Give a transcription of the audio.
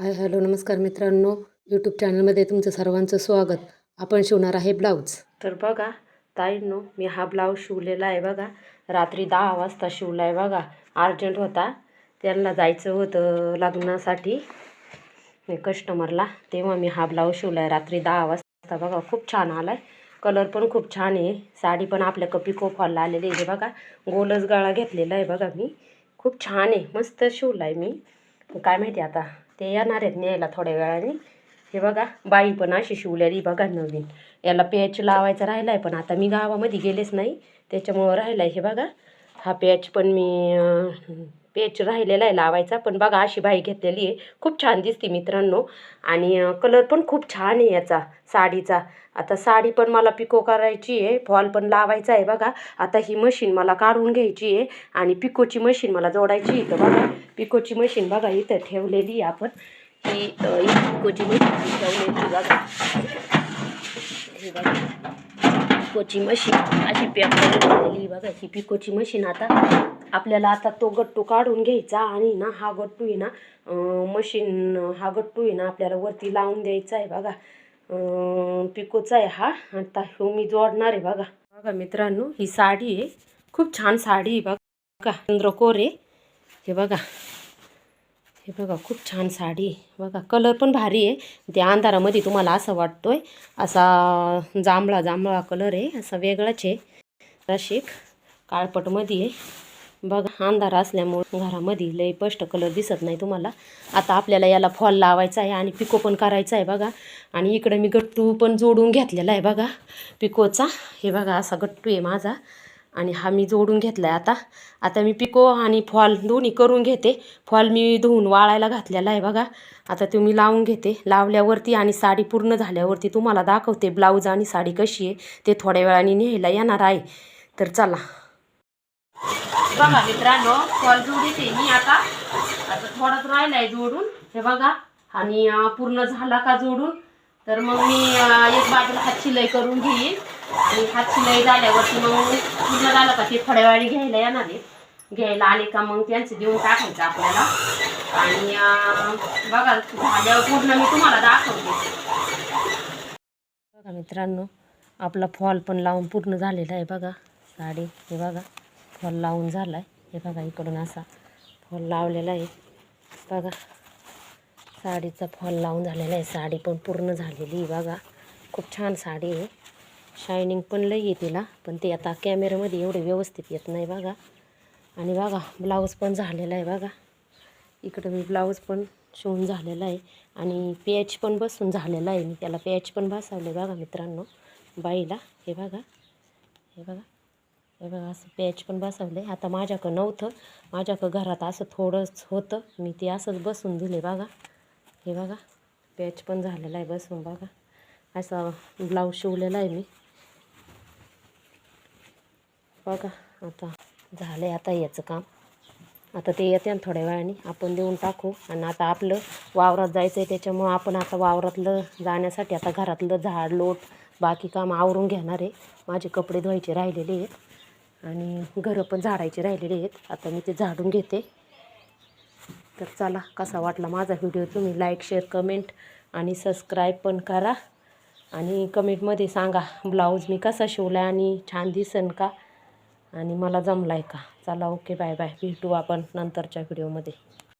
Hi hello नमस्कार मित्रांनो. YouTube चॅनलमध्ये तुमचं सर्वांचं स्वागत. आपण शिवणार आहे ब्लाऊज. तर बघा ताईंनो मी हा ब्लाऊज शिवलेला आहे बघा. रात्री दहा वाजता शिवला आहे बघा. अर्जंट होता. त्यांना जायचं होतं लग्नासाठी. मी कस्टमरला तेव्हा मी हा ब्लाऊज शिवला आहे रात्री दहा वाजता बघा खूप छान आला आहे कलर पण खूप छान आहे. साडी पण आपल्या कपी फॉलला आलेली आहे बघा. गोलच गळा घेतलेला आहे बघा मी. खूप छान आहे. मस्त शिवला आहे मी. काय माहिती आता ते येणार आहेत न्यायला थोड्या वेळाने. हे बघा बाई पण अशी शिवलेली बघा नवीन. याला पॅच लावायचा राहिला आहे पण आता मी गावामध्ये गेलेच नाही. त्याच्यामुळं राहिला आहे हे बघा. हा पॅच पण मी पेच राहिलेला आहे लावायचा. पण बघा अशी बाई घेतलेली आहे. खूप छान दिसते मित्रांनो. आणि कलर पण खूप छान आहे याचा साडीचा. आता साडी पण मला पिको करायची आहे. फॉल पण लावायचा आहे बघा. आता ही मशीन मला काढून घ्यायची आहे. आणि पिकोची मशीन मला जोडायची इथं बघा. पिकोची मशीन बघा इथं ठेवलेली आहे आपण. ही ही पिकोची मशीन ठेवलेली बघा. हे बघा. पिकोची मशीन. अशी पॅक ठेवलेली बघा ही पिकोची मशीन. आता आपल्याला आता तो गट्टू काढून घ्यायचा आणि ना हा गट्टू आहे ना मशीन हा गट्टू आहे ना आपल्याला वरती लावून द्यायचा आहे बघा. पिकोचा आहे हा. आता ह्यो मी जोडणार आहे बघा. बघा मित्रांनो ही साडी आहे. खूप छान साडी आहे बघा. चंद्रकोर आहे. हे बघा. हे बघा खूप छान साडी आहे. बघा कलर पण भारी आहे. त्या अंधारामध्ये तुम्हाला असं वाटतोय असा जांभळा जांभळा कलर आहे असा वेगळाच आहे. रशिक काळपटमध्ये आहे. बघा अंधार असल्यामुळे घरामध्ये लय स्पष्ट कलर दिसत नाही तुम्हाला. आता आपल्याला याला फॉल लावायचा आहे आणि पिको पण करायचा आहे बघा. आणि इकडं मी गट्टू पण जोडून घेतलेला आहे बघा पिकोचा. हे बघा असा गट्टू आहे माझा. आणि हा मी जोडून घेतला आहे आता. आता मी पिको आणि फॉल दोन्ही करून घेते. फॉल मी धुवून वाळायला घातलेला आहे बघा. आता तो मी लावून घेते. लावल्यावरती आणि साडी पूर्ण झाल्यावरती तुम्हाला दाखवते ब्लाऊज आणि साडी कशी आहे. ते थोड्या वेळाने न्यायला येणार आहे. तर चला. बघा मित्रांनो फॉल जोडीते मी आता. आता थोडाच राहिला आहे जोडून. हे बघा. आणि पूर्ण झाला का जोडून? तर मग मी एक बाजूला हात शिलाई करून घेईन. आणि हात शिलाई झाल्यावरती मग पूर्ण झालं का ते थोड्या घ्यायला येणार आहे. घ्यायला आले का मग त्यांचं देऊन टाकायचं आपल्याला. आणि बघा झाल्यावर पूर्ण मी तुम्हाला दाखवते. बघा मित्रांनो आपला फॉल पण लावून पूर्ण झालेला आहे बघा. साडी हे बघा फॉल लावून झाला आहे हे बघा इकडून असा फॉल लावलेला आहे. बघा साडीचा फॉल लावून झालेला आहे. साडी पण पूर्ण झालेली आहे बघा. खूप छान साडी आहे. शायनिंग पण लई आहे तिला पण ते आता कॅमेऱ्यामध्ये एवढे व्यवस्थित येत नाही बघा. आणि बघा ब्लाऊज पण झालेला आहे बघा. इकडं मी ब्लाऊज पण शिवून झालेला आहे. आणि पॅच पण बसून झालेला आहे. मी त्याला पॅच पण बसवले बघा मित्रांनो बाईला. हे बघा हे बघा हे बघा असं पॅच पण बसवले आता माझ्याकडं नव्हतं. माझ्याकडं घरात असं थोडंच होतं. मी ते असंच बसून दिले बघा. हे बघा पॅच पण झालेला आहे बसून बघा. असा ब्लाऊज शिवलेला आहे मी. बघा आता झालं आहे आता याचं काम. आता ते येते ना थोड्या वेळाने. आपण देऊन टाकू. आणि आता आपलं वावरात जायचं आहे त्याच्यामुळं आपण आता वावरातलं जाण्यासाठी आता घरातलं झाड लोट बाकी काम आवरून घेणार आहे. माझे कपडे धुवायचे राहिलेले आहेत. आणि घरं पण झाडायचे राहिलेले आहेत. आता मी ते झाडून घेते. तर चला कसा वाटला माझा व्हिडिओ तुम्ही लाईक शेअर कमेंट आणि सबस्क्राईब पण करा. आणि कमेंटमध्ये सांगा ब्लाऊज मी कसा शिवला आणि छान दिसन का? आणि मला जमला आहे का? चला ओके बाय बाय. भेटू आपण नंतरच्या व्हिडिओमध्ये.